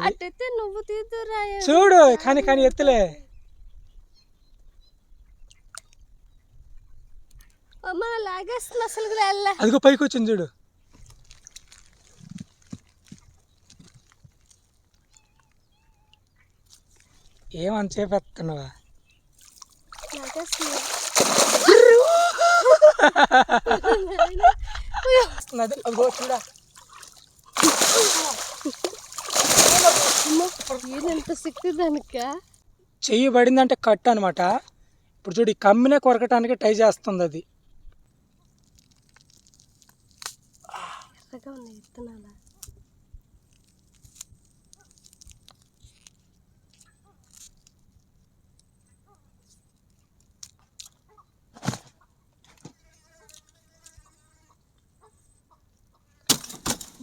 అట్టయితే నువ్వు తీద్దురా చూడు కానీ కానీ ఎత్తులే. మన లాగేస్తుంది అసలు అదిగో పైకి వచ్చింది చూడు ఏమని చేపెత్తున్నావా అదిగో చూడా. ఏంటంత సిక్కు దానిక? చెయ్యి పడిందంటే కట్ అనమాట ఇప్పుడు చూడు ఈ కమ్మినే కొరకటానికి ట్రై చేస్తుంది అది.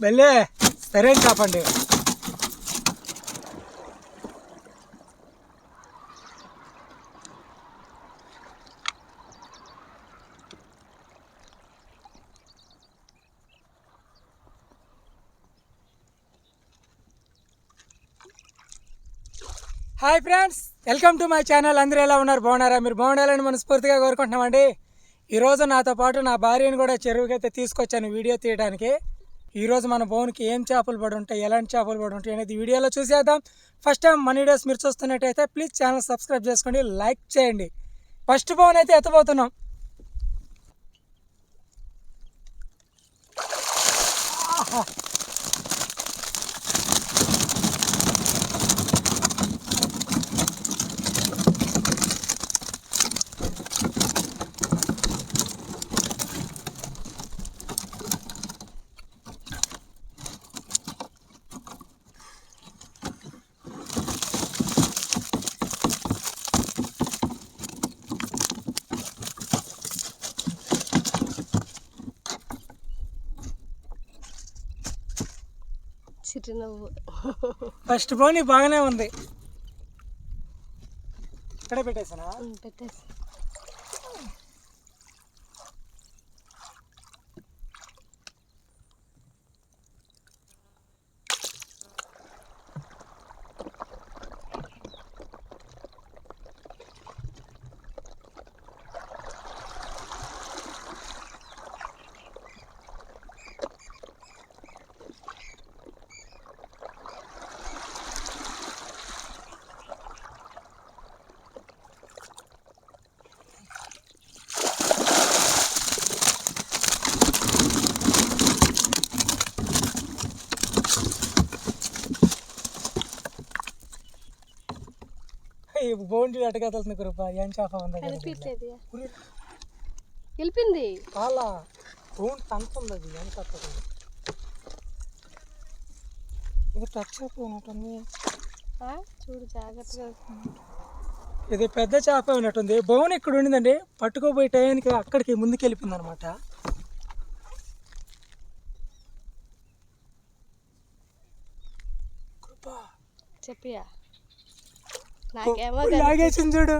వెళ్ళే సరే కాపండి. Hi friends welcome to my channel. అందరూ ఎలా ఉన్నారు? బాగున్నారా? మీరు బాగుండాలని మనస్ఫూర్తిగా కోరుకుంటున్నామండి. ఈరోజు నాతో పాటు నా భార్యను కూడా చెరువుకైతే తీసుకొచ్చాను వీడియో తీయడానికి. ఈరోజు మన బోన్కి ఏం చేపలు పడి ఉంటాయి ఎలాంటి చేపలు పడి ఉంటాయి అనేది వీడియోలో చూసేద్దాం. ఫస్ట్ టైం మన వీడియోస్ మీరు చూస్తున్నట్టయితే ప్లీజ్ ఛానల్ సబ్స్క్రైబ్ చేసుకోండి లైక్ చేయండి. ఫస్ట్ బోన్ అయితే ఎత్తబోతున్నాం. ఫస్ట్ బోన్ బాగానే ఉంది. ఇక్కడే పెట్టేసానా? పెట్టేసి. చూడు అటగలుగుతుంది కృప ఏం చేప ఉంది. కనిపించలేదు వెళ్ళిపోయింది. చాలా బోన్ తంతుంది అది ఏం చేప? ఇది టచ్ ఆ, చూడు జాగ్రత్తగా ఇది పెద్ద చేప ఉన్నట్టుంది బోన్ ఇక్కడ ఉండిందండి పట్టుకోపోయే టైంకి అక్కడికి ముందుకు వెళ్ళిపోయింది అనమాట చెప్పియా నాకేమో లాగేసింది చూడు.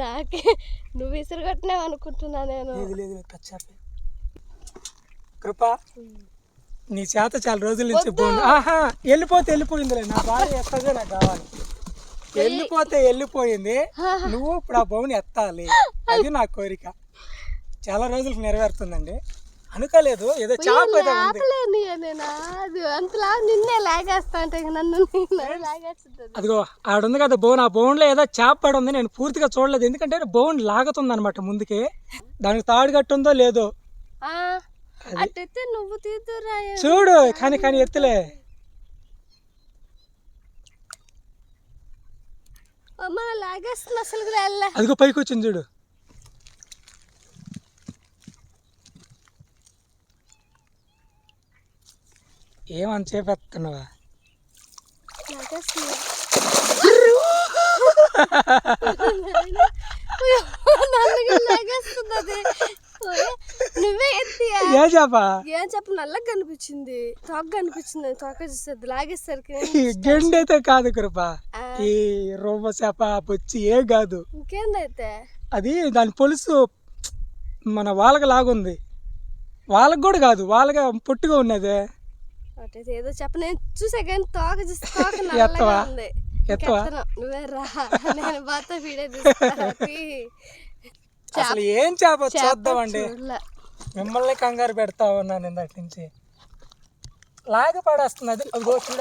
నాకే నువ్వు విసిరగొట్టినావు అనుకుంటున్నా నేను. లేదు లేదు కృప నీ చేత చాలా రోజుల నుంచి బోన్ ఆహా వెళ్ళిపోతే వెళ్ళిపోయిందిలే. నా భార్య ఎత్తదే నాకు కావాలి. వెళ్ళిపోతే వెళ్ళిపోయింది. నువ్వు ఇప్పుడు ఆ బౌన్ ఎత్తాలి. అది నా కోరిక. చాలా రోజులకు నెరవేరుతుందండి. అనుకోలేదు ఏదో చేప అది అంతలా నిన్నే లాగేస్తా అంటే నన్ను లాగేస్తుంది అదిగో ఆడుంది కదా బోన్ ఆ బోన్లో ఏదో చేప పడి ఉంది నేను పూర్తిగా చూడలేదు. ఎందుకంటే బోన్ లాగుతుంది అనమాట ముందుకి. దానికి తాడు కట్టుందో లేదో. అట్టయితే నువ్వు తీద్దురా చూడు కానీ కానీ ఎత్తులే. మన లాగేస్తుంది అసలు అదిగో పైకి వచ్చింది చూడు. ఏమని చేపెత్తున్నావా నువ్వే ఏ చేప? ఏం చెప్పు నల్లగా కనిపించింది. తోక కనిపించింది తోక చూసేది లాగేసరికి ఈ గెండి అయితే కాదు కృప. ఈ రూప చేప బొచ్చి ఏ కాదు. ఇంకేందైతే? అది దాని పొలుసు మన వాళ్ళకి లాగుంది. వాళ్ళకి కూడా కాదు వాళ్ళగా పొట్టుగా ఉన్నదే. అటైతే ఏదో చెప్ప నేను చూసా కానీ తోక చూసి తోక నల్లగా? ఉంది. నువ్వే రా. నేను బాతో వీడియో తీస్తాను. అసలు ఏం చేప చూద్దామండి. మిమ్మల్ని కంగారు పెడతా ఉన్నాను ఇందాక నుంచి. లాగి పడేస్తుంది అది. అదిగో చూడ.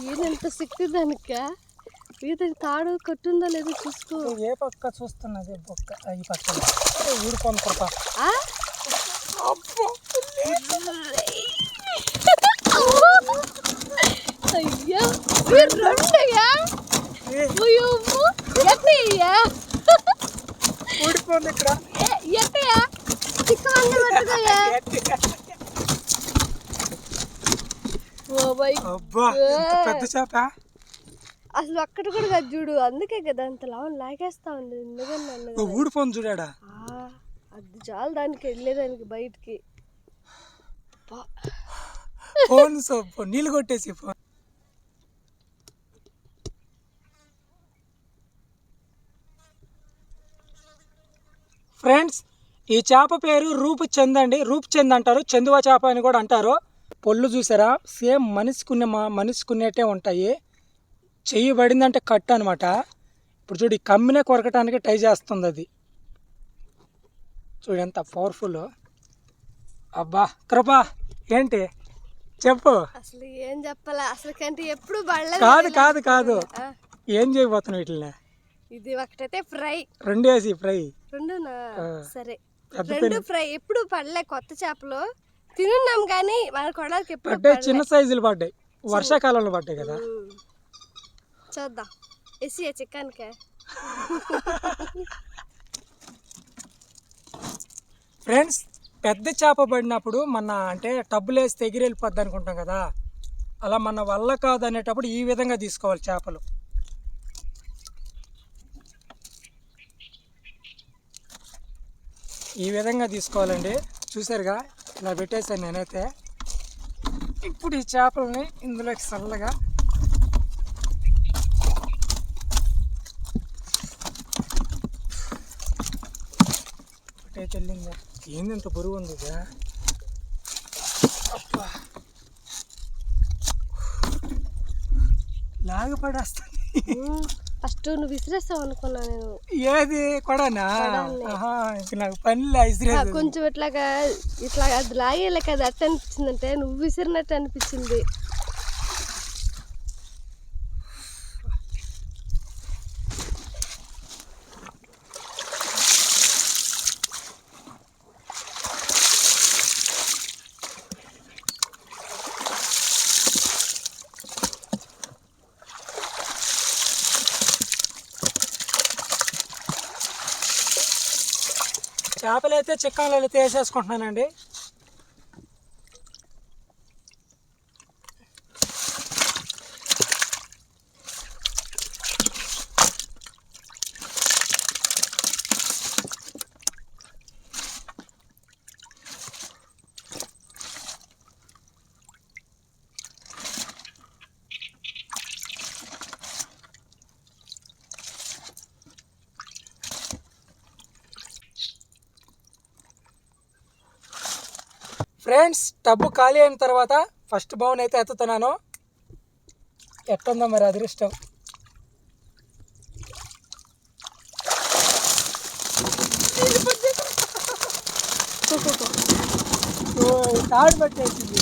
వీడెంత సిక్కు దానిక వీడికి తాడు కట్టుందో లేదో చూసుకో. ఏ పక్క చూస్తున్నది? పక్క. ఈ పక్క. ఊడిపోను కృప. ఆ? అయ్యో రెండయ్యా? ఇక్కడ. చిక్కమంది పట్టుకోయా పెద్ద చేప? అసలు అక్కడ కూడా కాదు చూడు అందుకే కదా అంత లాగేస్తా ఉంది ఊడిపోను చూడాడా ఆ, అది చాలు దానికి వెళ్ళేదానికి బయటికి. ఫోన్ సో నీళ్ళు కొట్టేసి ఫోన్. ఫ్రెండ్స్ ఈ చేప పేరు రూపు చంద్ అండి. రూపు చంద్ అంటారు చందువ చేప అని కూడా అంటారు. పొల్లు చూసారా? సేమ్ మనిషికున్న మా మనిషికున్నట్టే ఉంటాయి. చెయ్యి పడిందంటే కట్ అనమాట ఇప్పుడు చూడు ఈ కమ్మినే కొరకటానికి ట్రై చేస్తుంది అది. చూడు ఎంత పవర్ఫుల్ అబ్బా కృపా ఏంటి? చెప్పు. అసలు ఏం చెప్పాలా? అసలు కంటే ఎప్పుడు పడలేదు కాదు కాదు కాదు. ఏం చేయబోతున్నావు వీటిని ఇది ఒకటైతే ఫ్రై. రెండు వేసి ఫ్రై. రెండునా? ఆ. సరే. రెండు ఫ్రై. ఎప్పుడు పడలే కొత్త చేపలు. తినున్నాం కానీ మన కొడలకి ఎప్పుడు పడ్డాయి చిన్న సైజులు పడ్డాయి. వర్షాకాలంలో పడ్డాయి కదా. చూద్దాం. ఎసి చికెన్కే? ఫ్రెండ్స్ పెద్ద చేప పడినప్పుడు మన అంటే టబ్బులు వేసి తెగిరి వెళ్ళిపోద్ది అనుకుంటాం కదా. అలా మన వల్ల కాదు అనేటప్పుడు ఈ విధంగా తీసుకోవాలి చేపలు. ఈ విధంగా తీసుకోవాలండి. చూసారుగా ఇలా పెట్టేశాను నేనైతే. ఇప్పుడు ఈ చేపలని ఇందులోకి చల్లగా ఒకటే చెల్లిందా ఏంది ఇంత బరువు ఉంది ఇది. లాగి పడేస్తుంది ఫస్ట్ నువ్వు విసిరేస్తావు అనుకున్నా నేను ఏది కొడనా ఇంక నాకు పనిలే కొంచెం ఇట్లాగా ఇట్లా అది లాగేలే కదా అట్ట అనిపించిందంటే నువ్వు విసిరినట్టు అనిపించింది చేపలు అయితే చిక్కన్లు అయితే వేసేసుకుంటున్నానండి. ఫ్రెండ్స్ టబ్బు ఖాళీ అయిన తర్వాత ఫస్ట్ బౌన్ అయితే ఎత్తుతున్నాను. ఎట్టుందో మరి అదృష్టం. తాడు పట్టేసింది.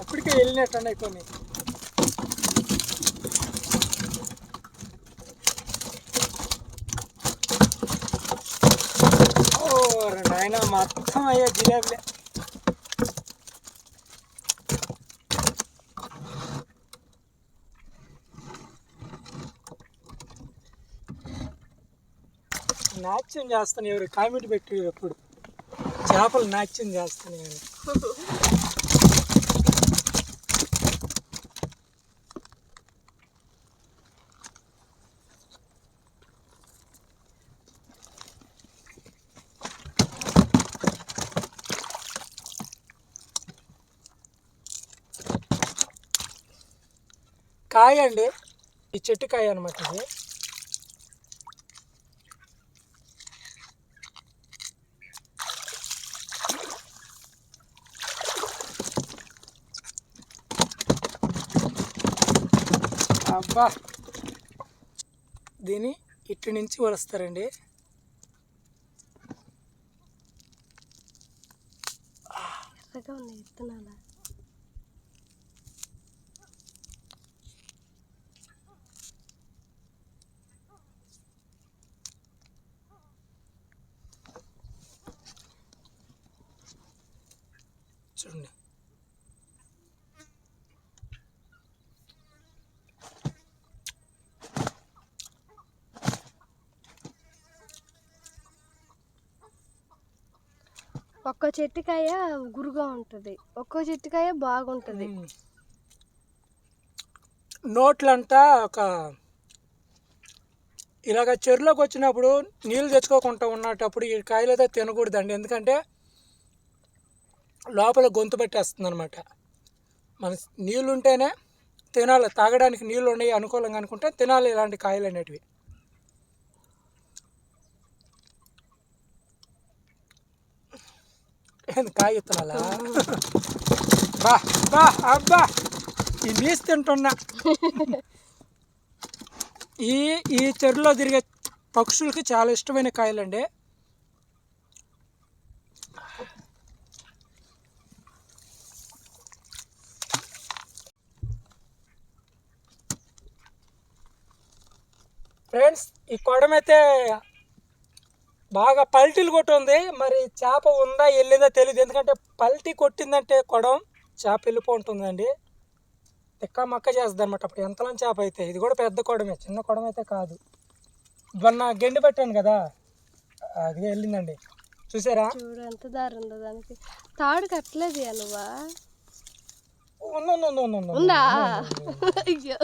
అప్పటికే వెళ్ళినట్టున్నాయి కొన్ని. నాయన మొత్తం అయ్యా జిలేబులే. నాట్యం చేస్తాను ఎవరు? కామెంట్ పెట్టి ఎప్పుడు చేపలు నాట్యం చేస్తాను నేను కాయ అండి. ఈ చెట్టు కాయ అనమాట ఇది. అబ్బా! దీన్ని ఇటు నుంచి వలుస్తారండి. ఎర్రగా ఉన్నాయి విత్తనాలా ఒక్కో చెట్టుకాయ గురుగా ఉంటుంది. ఒక్కో చెట్టుకాయ బాగుంటుంది. నోట్లంతా ఒక ఇలాగ చెరువులోకి వచ్చినప్పుడు నీళ్ళు తెచ్చుకోకుండా ఉన్నటప్పుడు ఈ కాయలతో తినకూడదండి. ఎందుకంటే లోపల గొంతు పెట్టేస్తుంది అనమాట మన నీళ్ళు ఉంటేనే తినాలి. తాగడానికి నీళ్ళు ఉన్నాయి అనుకూలంగా అనుకుంటే తినాలి ఇలాంటి కాయలు అనేటివి. ఏంది కాయ ఇత్తనాలా బా బా అబ్బా! ఈ మీసి తింటున్నా. ఈ ఈ చెరువులో తిరిగే పక్షులకి చాలా ఇష్టమైన కాయలండి. ఫ్రెండ్స్ ఈ కొడమైతే బాగా పల్టీలు కొట్టుంది. మరి చేప ఉందా వెళ్ళిందో తెలియదు ఎందుకంటే పల్టీ కొట్టిందంటే కొడం చేప వెళ్ళిపోతుందండి. తిక్క మక్క చేస్తుంది అనమాట అప్పుడు ఎంతలం చేప అయితే? ఇది కూడా పెద్ద కొడమే చిన్న కొడం అయితే కాదు. మొన్న గెండి పెట్టాను కదా అది వెళ్ళిందండి. చూసారా? ఎంత దారి ఉందో దానికి. తాడు కట్టలేదు నువ్వా? ఉంది, ఉంది, ఉంది, ఉంది, ఉంది, ఉంది, ఉందా ఉంది, అయ్యో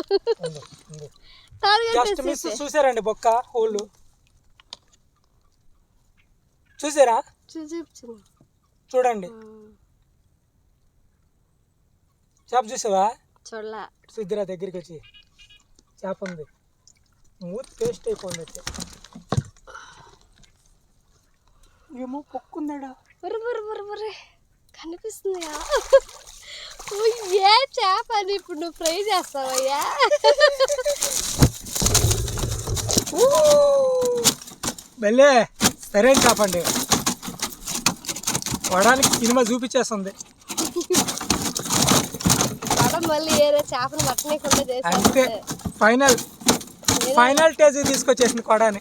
ఉంది, ఉంది. తాడు జస్ట్ మిస్ కట్టేసి చూసారండి బొక్క హోళ్ళు చూసారా? చూడండి. చేప చూసావా? చూడలా. సుద్దిరా దగ్గరికి వచ్చి చేప ఉంది. మూతి పేస్ట్ అయిపోయింది అయితే. ఏమో పొక్కుందాడా బుర్ర బుర్ర బుర్ర బుర్ర కనిపిస్తుందిగా. ఓ, ఏ చేప అని ఇప్పుడు నువ్వు ఫ్రై చేస్తావయ్యా వెళ్ళే సరైన చేపండి కొడానికి సినిమా చూపించేస్తుంది. మళ్ళీ ఏదో చేపను అంతే. ఫైనల్. ఫైనల్ టేజ్ తీసుకొచ్చేసింది కొడాని.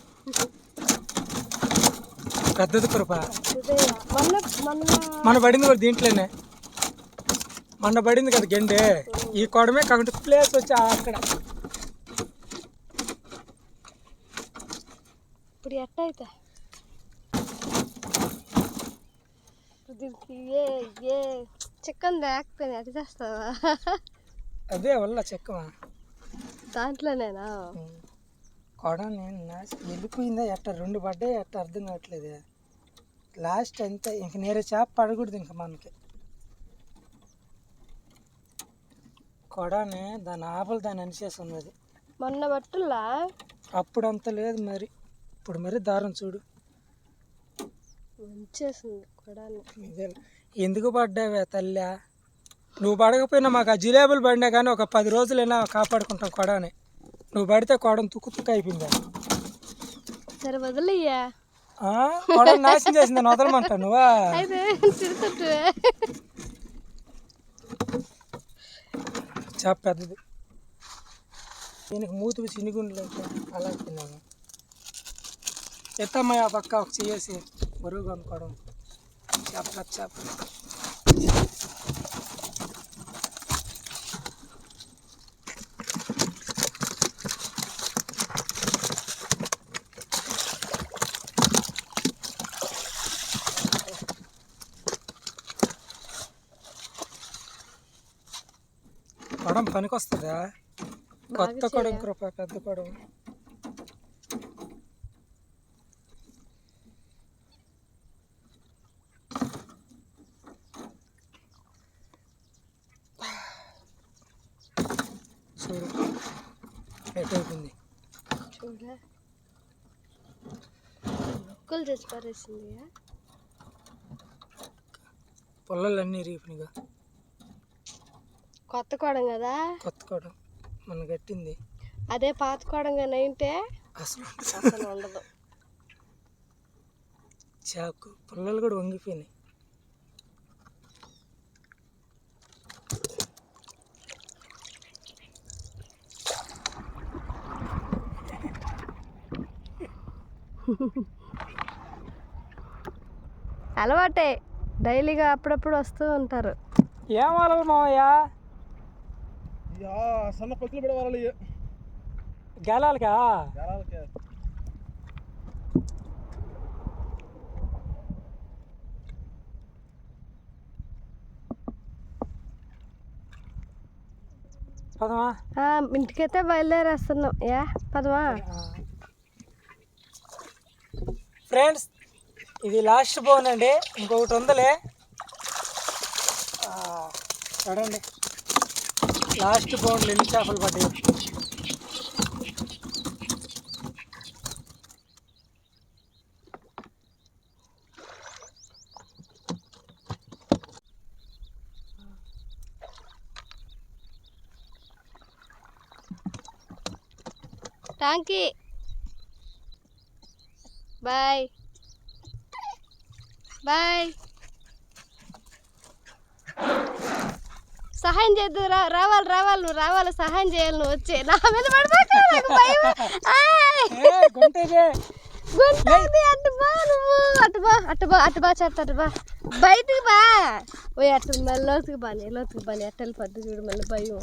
పెద్దది కృప. మన పడింది కూడా దీంట్లోనే. మొన్న పడింది కదా గెండే. ఈ కొడమే కాబట్టి ప్లేస్ వచ్చి అక్కడ. ఇప్పుడు ఎట్ట అయితే దీనికి ఏ ఏ. చికెన్ లేకపోయినా ఎట్ట చేస్తావా అదే వల్ల చెక్కమా దాంట్లోనేనా? కొడ నేను వెళ్ళిపోయిందా ఎట్ట? రెండు పడ్డాయి ఎట్ట? అర్థం కావట్లేదు. లాస్ట్ అంతే ఇంక నేరే చేప పడకూడదు ఇంక మనకి. కొడనే దాని ఆపలు దాన్ని అనిచేస్తుంది అది మొన్న బట్టుల్లా అప్పుడు అంత లేదు మరి. ఇప్పుడు మరి దారం చూడు. ఇదే. ఎందుకు పడ్డావే తల్లి? నువ్వు పడకపోయినా మాకు ఆ జిలేబులు పడినా కానీ ఒక పది రోజులైనా కాపాడుకుంటాం కొడని. నువ్వు పడితే కొడం తుక్కు తుక్కు అయిపోయింది సరే వదిలేయ్యా. కొడని నాశనం చేసిందని వదలమంటా నువ్వా చేప పెద్దది. దీనికి మూతి చినిగుండలు అయితే అలా తిన్నాను. ఎత్తమ్మా ఆ పక్క ఒక చేసి. బరువు కొనుక్కోవడం చేప చేప. కొడం పనికొస్తుందా? కొత్త కొడం కృప పెద్ద కొడం చూడు ఎటు అయిపోయింది చూడ నొక్కులు తెచ్చి పారేసింది పొల్లలన్నీ రీపినిగా కొత్త కోడం కదా? కొత్త కొడం. మన కట్టింది. అదే పాతుకోవడంగా నైంటే అసలు అసలు ఉండదు. చాకు. పుల్లలు కూడా వంగిపోయినాయి. అలవాటే. డైలీగా అప్పుడప్పుడు వస్తూ ఉంటారు. ఏం వాళ్ళు మావయ్య? సన్న గేలాలకా? జనాలకి పదమా? ఆ, ఇంటికైతే బయలుదేరేస్తున్నాం. యా పదమా? ఫ్రెండ్స్ ఇది లాస్ట్ బోన్ అండి. ఇంకొకటి ఉందలే. చూడండి. లాస్ట్ బోన్లు ఎన్ని చేపలు పడ్డాయి. యూ బాయ్ బాయ్ సహాయం చేద్దు రా రావాలి రావాలి నువ్వు. రావాలి సహాయం చేయాలి నువ్వు వచ్చి నా మీద పడిపోతా బయటికి బా ఓ అటు మళ్ళీ లోతుకు బాని లోతుకు బాని అట్ట వెళ్ళిపోద్ది చూడు మళ్ళీ భయం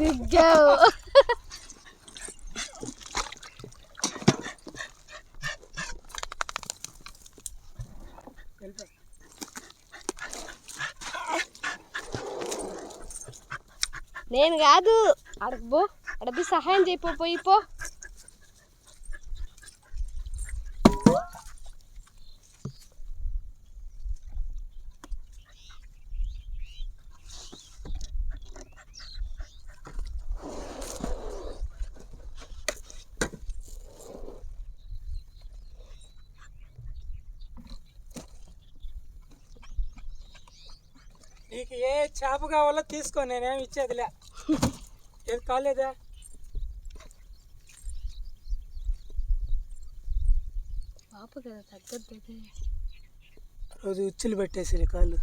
దిగ్గావు నేను కాదు. అడగబో పో సహాయం చేయిపో పోయి పో నీకు చేప కావాలో తీసుకో నేనేమి ఇచ్చేదిలే. ఏది కాలేదా? పాప కదా తగ్గద్దు రోజు ఉచ్చులు పెట్టేసి కాళ్ళు.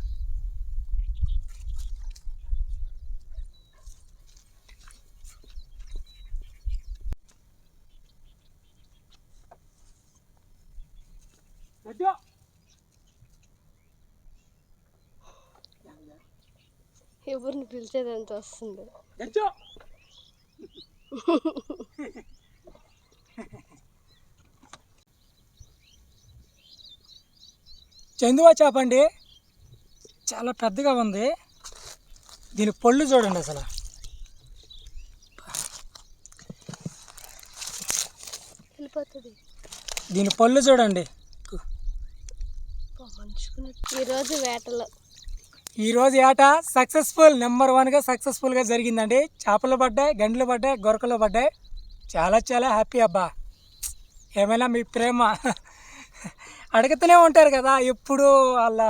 పిలిచేదంత వస్తుంది. చందువా చేప అండి. చాలా పెద్దగా ఉంది. దీని పళ్ళు చూడండి అసలు. వెళ్ళిపోతుంది. దీని పళ్ళు చూడండి. ఈరోజు వేటలో. ఈరోజు ఏట సక్సెస్ఫుల్ నెంబర్ వన్గా సక్సెస్ఫుల్గా జరిగిందండి. చేపలు పడ్డాయి గండ్లు పడ్డాయి గొరకలు పడ్డాయి. చాలా చాలా హ్యాపీ అబ్బా. ఏమైనా మీ ప్రేమ? అడుగుతూనే ఉంటారు కదా ఎప్పుడు వాళ్ళ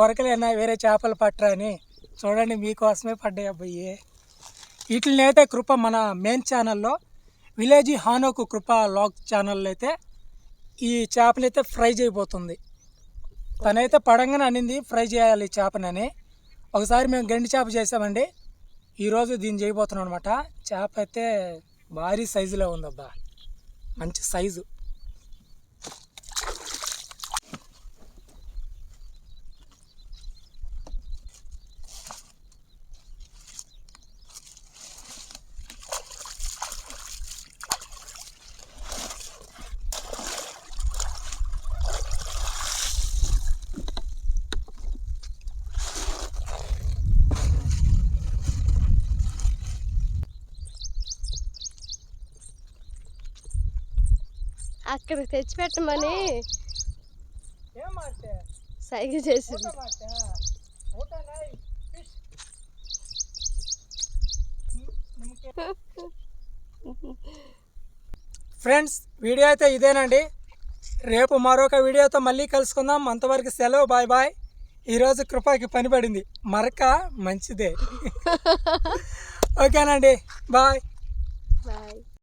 గొరకలైనా వేరే చేపలు పట్టరా అని చూడండి మీకోసమే పడ్డాయి అబ్బాయి వీటిని అయితే కృప మన మెయిన్ ఛానల్లో విలేజీ హానోకు కృప లాగ్ ఛానల్లో అయితే ఈ చేపలు అయితే ఫ్రై చేయబోతుంది. తనైతే పడంగానే అనింది ఫ్రై చేయాలి చేపనని. ఒకసారి మేము గండి చేప చేసామండి. ఈరోజు దీన్ని చేయబోతున్నాం అనమాట చేప అయితే భారీ సైజులో ఉందబ్బా. మంచి సైజు. అక్కడ తెచ్చిపెట్టమని సైగ చేసింది. ఫ్రెండ్స్ వీడియో అయితే ఇదేనండి. రేపు మరొక వీడియోతో మళ్ళీ కలుసుకుందాం. అంతవరకు సెలవు బాయ్ బాయ్. ఈరోజు కృపకి పని పడింది. మరక మంచిదే. ఓకేనండి. బాయ్. బాయ్.